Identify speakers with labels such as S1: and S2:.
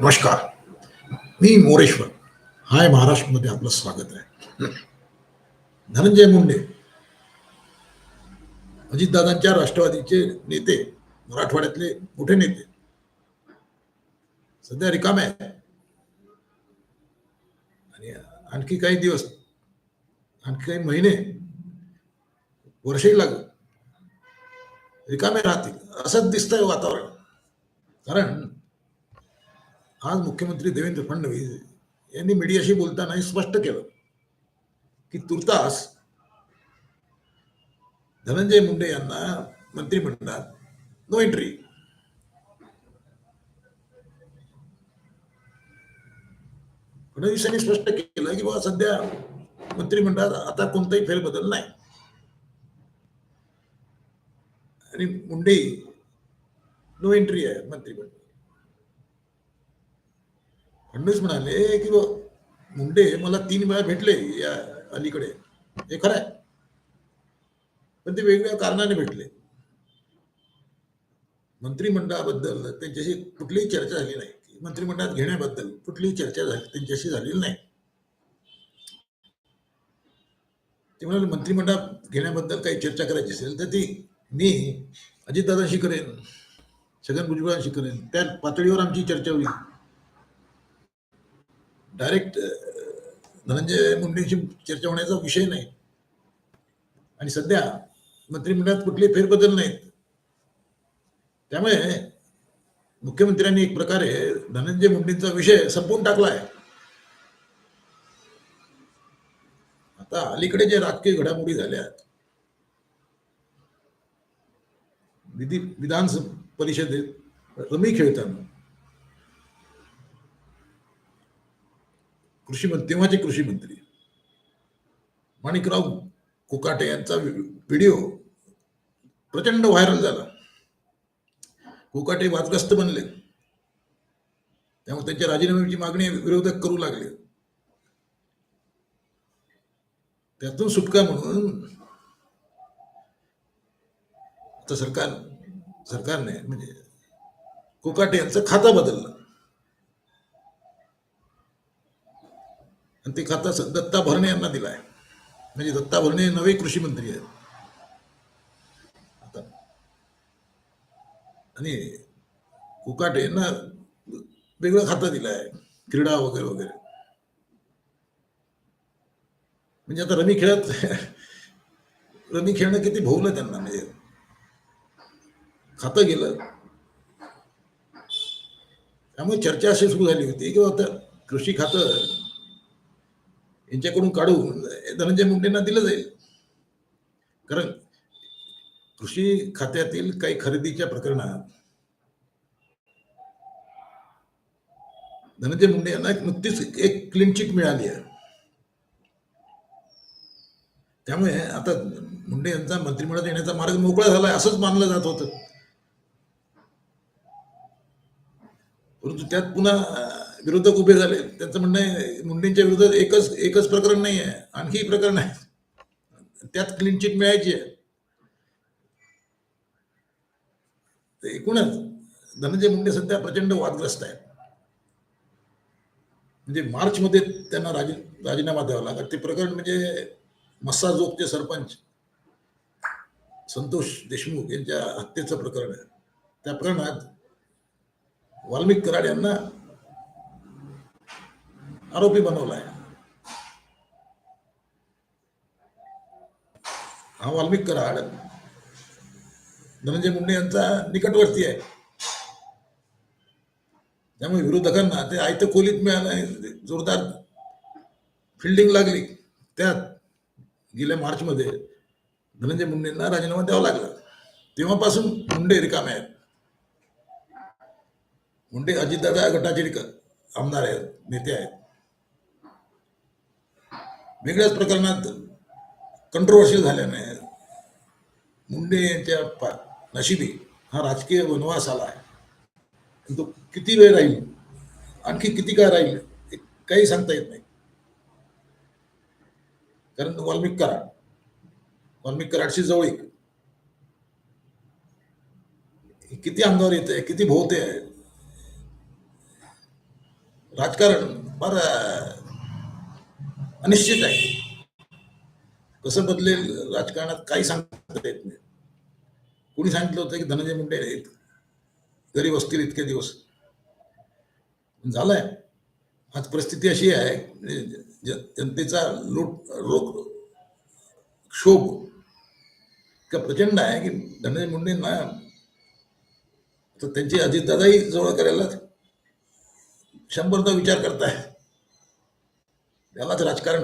S1: नमस्कार. मी मोरेश्वर. हाय महाराष्ट्रमध्ये आपलं स्वागत आहे. धनंजय मुंडे. अजितदादांच्या राष्ट्रवादीचे नेते मराठवाड्यातले मोठे नेते. सध्या रिकामे आणि आणखी काही दिवस आणखी काही महिने वर्षही लागल. रिकामे राहतील. असंच दिसतंय वातावरण. कारण आज मुख्यमंत्री देवेंद्र फडणवीस यांनी मीडियाशी बोलताना हे स्पष्ट केलं की तुर्तास धनंजय मुंडे यांना मंत्रिमंडळात नो एंट्री फडणवीसांनी स्पष्ट केलं की बाबा सध्या मंत्रिमंडळात आता कोणताही फेरबदल नाही. आणि मुंडे नो एंट्री आहे मंत्रिमंडळ फडणवीस म्हणाले की बुवा, मुंडे मला तीन वेळा भेटले या अलीकडे. हे खरं आहे. पण ते वेगवेगळ्या कारणाने भेटले. मंत्रिमंडळाबद्दल त्यांच्याशी कुठलीही चर्चा झाली नाही. मंत्रिमंडळात घेण्याबद्दल कुठलीही चर्चा झाली त्यांच्याशी झालेली नाही. ते म्हणाले मंत्रिमंडळात घेण्याबद्दल काही चर्चा करायची असेल तर ती मी अजितदादांशी करेन छगन भुजबळांशी करेन. त्या पातळीवर आमची चर्चा होईल. डायरेक्ट धनंजय मुंडेंशी चर्चा होण्याचा विषय नाही. आणि सध्या मंत्रिमंडळात कुठले फेरबदल नाहीत. त्यामुळे मुख्यमंत्र्यांनी एक प्रकारे धनंजय मुंडेंचा विषय संपवून टाकला आहे आता अलीकडे जे राजकीय घडामोडी झाल्या विधी विधान परिषदेत रमी खेळताना कृषी तेव्हाचे कृषी मंत्री. माणिकराव कोकाटे यांचा व्हिडिओ प्रचंड व्हायरल झाला. कोकाटे वादग्रस्त बनले. त्यामुळे त्यांच्या राजीनाम्याची मागणी विरोधक करू लागले. त्यातून सुटका म्हणून आता सरकार सरकारने म्हणजे कोकाटे यांचं खातं बदललं. आणि ते खाता दत्ता भरणे यांना दिलाय. म्हणजे दत्ता भरणे हे नवे कृषी मंत्री आहेत. आता आणि कुकाटे यांना वेगळं खातं दिलंय क्रीडा वगैरे वगैरे. म्हणजे आता रमी खेळत रमी खेळणं किती भोवलं त्यांना म्हणजे खातं गेलं. त्यामुळे चर्चा अशी सुरू झाली होती की आता कृषी खातं यांच्याकडून काढून धनंजय मुंडेंना दिलं जाईल. कारण कृषी खात्यातील काही खरेदीच्या प्रकरणात धनंजय मुंडे यांना एक नुकतीच एक क्लीन चिट मिळाली आहे. त्यामुळे आता मुंडे यांचा मंत्रिमंडळात येण्याचा मार्ग मोकळा झालाय असंच मानलं जात होतं. परंतु त्यात पुन्हा विरोधक उभे झाले. त्यांचं म्हणणं आहे मुंडेंच्या विरोधात एकच एकच प्रकरण नाही आहे आणखी प्रकरण आहे. त्यात क्लीन चिट मिळायची आहे. एकूणच धनंजय मुंडे सध्या प्रचंड वादग्रस्त आहेत. म्हणजे मार्चमध्ये त्यांना राजी राजीनामा द्यावा लागला. ते प्रकरण म्हणजे मस्साजोगचे सरपंच संतोष देशमुख यांच्या हत्येचं प्रकरण आहे. त्या प्रकरणात वाल्मिक कराड यांना आरोपी बनवला आहे हा वाल्मिक कराड. धनंजय मुंडे यांचा निकटवर्ती आहे. त्यामुळे विरोधकांना ते आयत खोलीत मिळालं जोरदार फिल्डिंग लागली. त्यात गेल्या मार्चमध्ये धनंजय मुंडेंना राजीनामा द्यावा लागला. तेव्हापासून मुंडे रिकामे आहेत. मुंडे अजितदादा गटाचे आमदार आहेत नेते आहेत. वेगळ्याच प्रकरणात कंट्रोवर्शियल झाल्याने मुंडे यांच्या पा- नशिबी हा राजकीय वनवास आला आहे. तो किती वेळ राहील? आणखी किती काळ राहील? काही सांगता येत नाही. कारण वाल्मिक कराड वाल्मिक कराडची जवळीक किती अंगावर येते किती भोवते आहे राजकारण फार अनिश्चित आहे. कसं बदलेल राजकारणात काही सांगता येत नाही. कुणी सांगितलं होतं की धनंजय मुंडे आहेत? असतील इतके दिवस. झालंय. आज परिस्थिती अशी आहे म्हणजे जनतेचा लूट रोग क्षोभ इतका प्रचंड आहे की धनंजय मुंडेंना तर त्यांची अजितदादाही जवळ करायला शंभरदा विचार करताय त्यालाच राजकारण